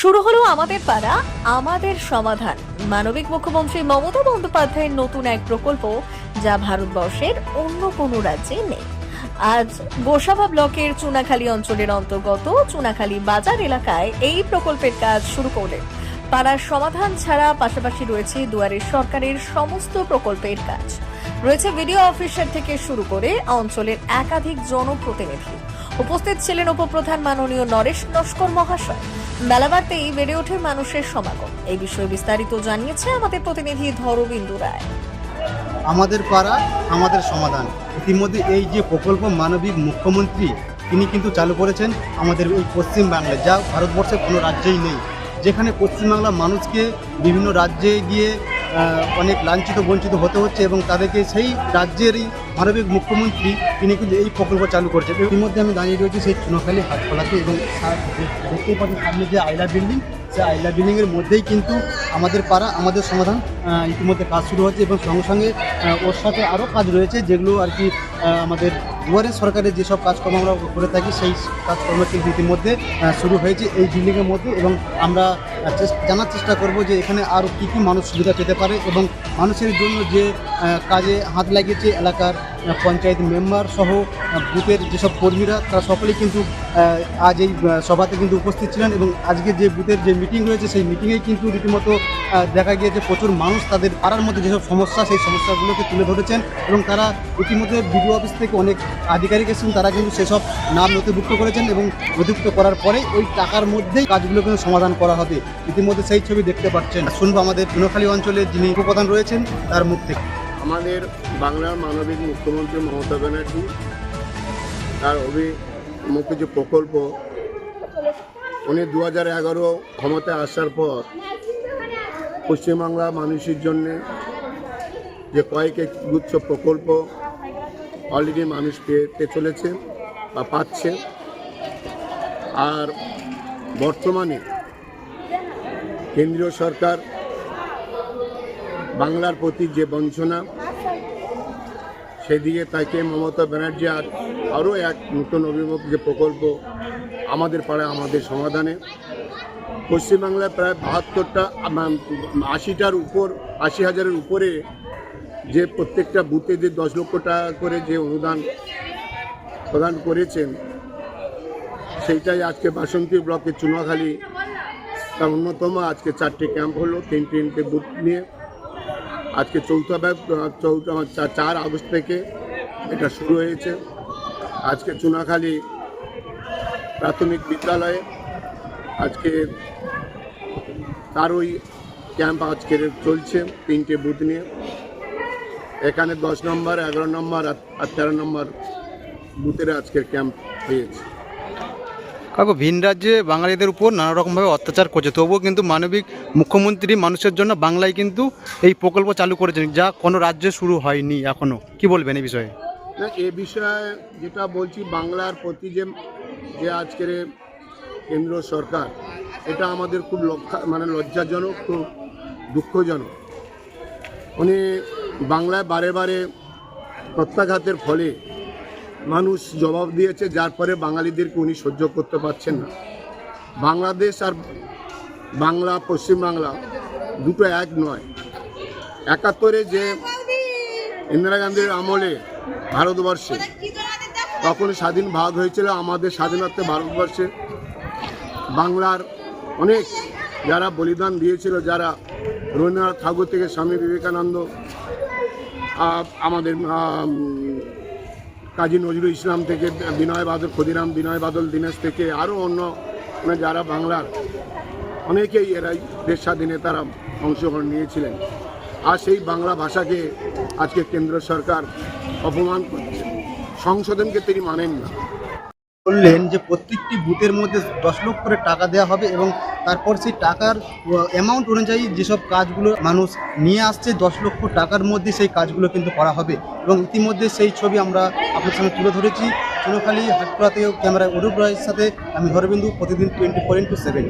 শুরু হলো আমাদের পাড়া, আমাদের সমাধান। মানবিক মুখ্যমন্ত্রী মমতা বন্দ্যোপাধ্যায়ের নতুন এক প্রকল্প যা ভারতবর্ষের অন্য কোনো রাজ্যে নেই। আজ গোসাবা ব্লকের চুনাখালী অঞ্চলের অন্তর্গত চুনাখালী বাজার এলাকায় এই প্রকল্পের কাজ শুরু করলেন। পাড়ার সমাধান ছাড়া পাশাপাশি রয়েছে দুয়ারের সরকারের সমস্ত প্রকল্পের কাজ। রয়েছে ভিডিও অফিসার থেকে শুরু করে অঞ্চলের একাধিক জনপ্রতিনিধি। উপস্থিত ছিলেন উপপ্রধান মাননীয় নরেশ নস্কর মহাশয়। মেলাবারতেই বেড়ে ওঠে মানুষের সমাগম। এই বিষয়ে বিস্তারিত জানিয়েছে আমাদের প্রতিনিধি ধরবিন্দু রায়। আমাদের পাড়া, আমাদের সমাধান। ইতিমধ্যে এই যে প্রকল্প মানবিক মুখ্যমন্ত্রী, তিনি কিন্তু চালু করেছেন আমাদের এই পশ্চিমবাংলায় যা ভারতবর্ষের কোনো রাজ্যেই নেই। যেখানে পশ্চিমবাংলার মানুষকে বিভিন্ন রাজ্যে গিয়ে অনেক লাঞ্ছিত, বঞ্চিত হতে হচ্ছে এবং তাদেরকে সেই রাজ্যেরই মানবিক মুখ্যমন্ত্রী তিনি কিন্তু এই প্রকল্প চালু করেছেন। ইতিমধ্যে আমি দাঁড়িয়ে রয়েছি সেই চুনাখালী হাটখোলাতে এবং দেখতেই পাচ্ছেন সামনে যে আইলা বিল্ডিং, সেই আইলা বিল্ডিংয়ের মধ্যেই কিন্তু আমাদের পাড়া, আমাদের সমাধান ইতিমধ্যে কাজ শুরু হচ্ছে এবং সঙ্গে সঙ্গে ওর সাথে আরও কাজ রয়েছে যেগুলো আর কি আমাদের দুয়ারে সরকারের যেসব কাজকর্ম আমরা করে থাকি, সেই কাজকর্ম কিন্তু ইতিমধ্যে শুরু হয়েছে এই বিল্ডিংয়ের মধ্যে এবং আমরা জানার চেষ্টা করব যে এখানে আরও কী কী মানুষ সুবিধা পেতে পারে এবং মানুষের জন্য যে কাজে হাত লাগিয়েছে এলাকার পঞ্চায়েত মেম্বার সহ বুথের যেসব কর্মীরা, তারা সকলেই কিন্তু আজ এই সভাতে কিন্তু উপস্থিত ছিলেন এবং আজকে যে বুথের যে মিটিং রয়েছে সেই মিটিংয়েই কিন্তু রীতিমতো দেখা গিয়েছে প্রচুর মানুষ তাদের পাড়ার মধ্যে যেসব সমস্যা, সেই সমস্যাগুলোকে তুলে ধরেছেন এবং তারা ইতিমধ্যে বিডিও অফিস থেকে অনেক আধিকারিক এসেছেন, তারা কিন্তু সেসব নাম নথিভুক্ত করেছেন এবং নথিভুক্ত করার পরে ওই টাকার মধ্যেই কাজগুলো কিন্তু সমাধান করা হবে। ইতিমধ্যে সেই ছবি দেখতে পাচ্ছেন। শুনব আমাদের চুনখালী অঞ্চলের যিনি উপপ্রধান রয়েছেন, তার মুখ থেকে। আমাদের বাংলার মানবিক মুখ্যমন্ত্রী মমতা ব্যানার্জি, তার অভিমুখ যে প্রকল্প, উনি দু হাজার এগারো ক্ষমতায় আসার পর পশ্চিমবাংলা মানুষের জন্যে যে কয়েক গুচ্ছ প্রকল্প অলরেডি মানুষ পেতে চলেছে বা পাচ্ছে। আর বর্তমানে কেন্দ্রীয় সরকার বাংলার প্রতি যে বঞ্চনা, সেদিকে তাকে মমতা ব্যানার্জি আর আরও এক নতুন অভিমুখ যে প্রকল্প আমাদের পাড়ায় আমাদের সমাধানে। পশ্চিমবাংলায় প্রায় বাহাত্তরটা আশিটার উপর, আশি হাজারের উপরে যে প্রত্যেকটা বুথে যে দশ লক্ষ টাকা করে যে অনুদান প্রদান করেছেন, সেইটাই আজকে বাসন্তী ব্লকের চুনাখালী, তার অন্যতম আজকে চারটে ক্যাম্প হলো তিন তিনটে বুথ নিয়ে। আজকে চৌঠা চৌঠা চার আগস্ট থেকে এটা শুরু হয়েছে। আজকে চুনাখালী প্রাথমিক বিদ্যালয়ে আজকে তারই ক্যাম্প আজকে চলছে, তিনটে বুথ নিয়ে। এখানে দশ নম্বর, এগারো নম্বর আর তেরো নম্বর বুথের আজকের ক্যাম্প হয়েছে। কাকু, ভিন রাজ্যে বাঙালিদের উপর নানা রকমভাবে অত্যাচার করছে। তবুও কিন্তু মানবিক মুখ্যমন্ত্রী মানুষের জন্য বাংলায় কিন্তু এই প্রকল্প চালু করেছেন, যা কোনো রাজ্যে শুরু হয়নি এখনও কি বলবেন এই বিষয়ে? না এ বিষয়ে যেটা বলছি, বাংলার প্রতি যে যে আজকের কেন্দ্র সরকার, এটা আমাদের খুব লক্ষা মানে লজ্জাজনক, খুব দুঃখজনক। উনি বাংলায় বারে বারে প্রত্যাঘাতের ফলে মানুষ জবাব দিয়েছে যার পরে বাঙালিদেরকে উনি সহ্য করতে পারছেন না। বাংলাদেশ আর বাংলা পশ্চিমবাংলা দুটো এক নয়। একাত্তরে যে ইন্দিরা গান্ধীর আমলে ভারতবর্ষে তখন স্বাধীন ভাগ হয়েছিল আমাদের স্বাধীনতা ভারতবর্ষে। বাংলার অনেক যারা বলিদান দিয়েছিল যারা রবীন্দ্রনাথ ঠাকুর থেকে স্বামী বিবেকানন্দ আমাদের আম, কাজী নজরুল ইসলাম থেকে, বিনয় বাদল, ক্ষুদিরাম, বিনয় বাদল, দীনেশ থেকে আরও অন্য মানে যারা বাংলার অনেকেই এরাই দেশ স্বাধীনে তারা অংশগ্রহণ নিয়েছিলেন। আর সেই বাংলা ভাষাকে আজকে কেন্দ্র সরকার অপমান করছে। সংশোধনকে তিনি মানেন না। বললেন যে প্রত্যেকটি বুথের মধ্যে দশ লক্ষ করে টাকা দেওয়া হবে এবং তারপর সেই টাকার অ্যামাউন্ট অনুযায়ী যেসব কাজগুলো মানুষ নিয়ে আসছে, দশ লক্ষ টাকার মধ্যে সেই কাজগুলো কিন্তু করা হবে। এবং ইতিমধ্যে সেই ছবি আমরা আপনার সামনে তুলে ধরেছি। চুনোখালী থেকেও ক্যামেরায় অরূপ রায়ের সাথে আমি ধরবিন্দু প্রতিদিন টোয়েন্টি ফোর ইন্টু সেভেন